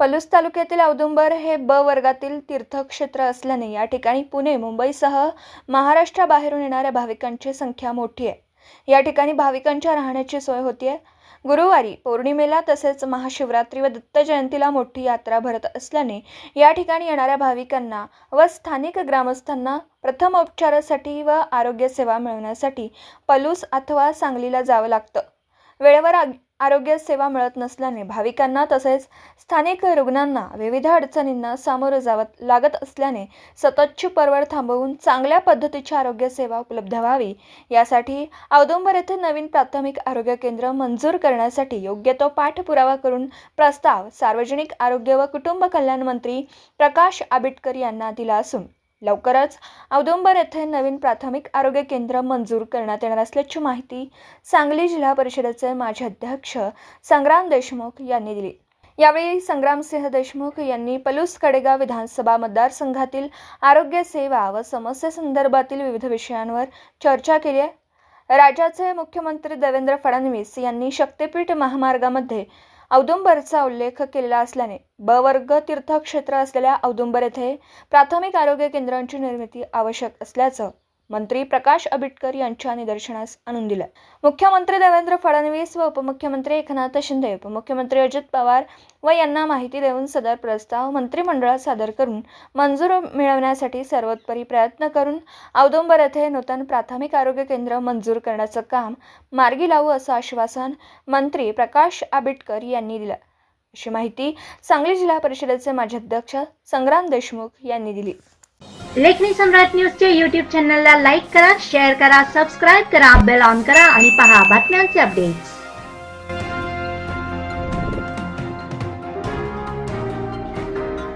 पलूस तालुक्यातील औदुंबर हे ब वर्गातील तीर्थक्षेत्र असल्याने या ठिकाणी पुणे मुंबईसह महाराष्ट्राबाहेरून येणाऱ्या भाविकांची संख्या मोठी आहे. या ठिकाणी भाविकांच्या राहण्याची सोय होतीये. गुरुवारी पौर्णिमेला तसेच महाशिवरात्री व दत्त जयंतीला मोठी यात्रा भरत असल्याने या ठिकाणी येणाऱ्या भाविकांना व स्थानिक ग्रामस्थांना प्रथम उपचारासाठी व आरोग्य सेवा मिळवण्यासाठी पलूस अथवा सांगलीला जावं लागतं. वेळेवर आग- आरोग्य सेवा मिळत नसल्याने भाविकांना तसेच स्थानिक रुग्णांना विविध अडचणींना सामोरं जावं लागत असल्याने सततची परवड थांबवून चांगल्या पद्धतीची आरोग्य सेवा उपलब्ध व्हावी. यासाठी औदुंबर येथे नवीन प्राथमिक आरोग्य केंद्र मंजूर करण्यासाठी योग्य तो पाठपुरावा करून प्रस्ताव सार्वजनिक आरोग्य व कुटुंब कल्याण मंत्री प्रकाश आबिटकर यांना दिला असून लवकरच औदुंबर येथे नवीन प्राथमिक आरोग्य केंद्र मंजूर करण्यात येणार असल्याची माहिती सांगली जिल्हा परिषदेचे माजी अध्यक्ष संग्राम देशमुख यांनी दिली. यावेळी संग्रामसिंह देशमुख यांनी पलूस कडेगाव विधानसभा मतदारसंघातील आरोग्य सेवा व समस्येसंदर्भातील विविध विषयांवर चर्चा केली आहे. राज्याचे मुख्यमंत्री देवेंद्र फडणवीस यांनी शक्तीपीठ महामार्गामध्ये औदुंबरचा उल्लेख केलेला असल्याने ब वर्ग तीर्थक्षेत्र असलेल्या औदुंबर येथे प्राथमिक आरोग्य केंद्रांची निर्मिती आवश्यक असल्याचं मंत्री प्रकाश आबिटकर यांच्या निदर्शनास आणून दिलं. मुख्यमंत्री देवेंद्र फडणवीस व उपमुख्यमंत्री एकनाथ शिंदे उपमुख्यमंत्री अजित पवार व यांना माहिती देऊन सदर प्रस्ताव मंत्रिमंडळात सादर करून मंजूर मिळवण्यासाठी सर्वोत्परी प्रयत्न करून औदुंबर येथे नूतन प्राथमिक आरोग्य केंद्र मंजूर करण्याचं काम मार्गी लावू असं आश्वासन मंत्री प्रकाश आबिटकर यांनी दिलं. अशी माहिती सांगली जिल्हा परिषदेचे माजी अध्यक्ष संग्राम देशमुख यांनी दिली. लेखनी सम्राट न्यूजचे युट्यूब चॅनलला लाईक करा शेअर करा सबस्क्राईब करा बेल ऑन करा आणि पहा बातम्यांचे अपडेट्स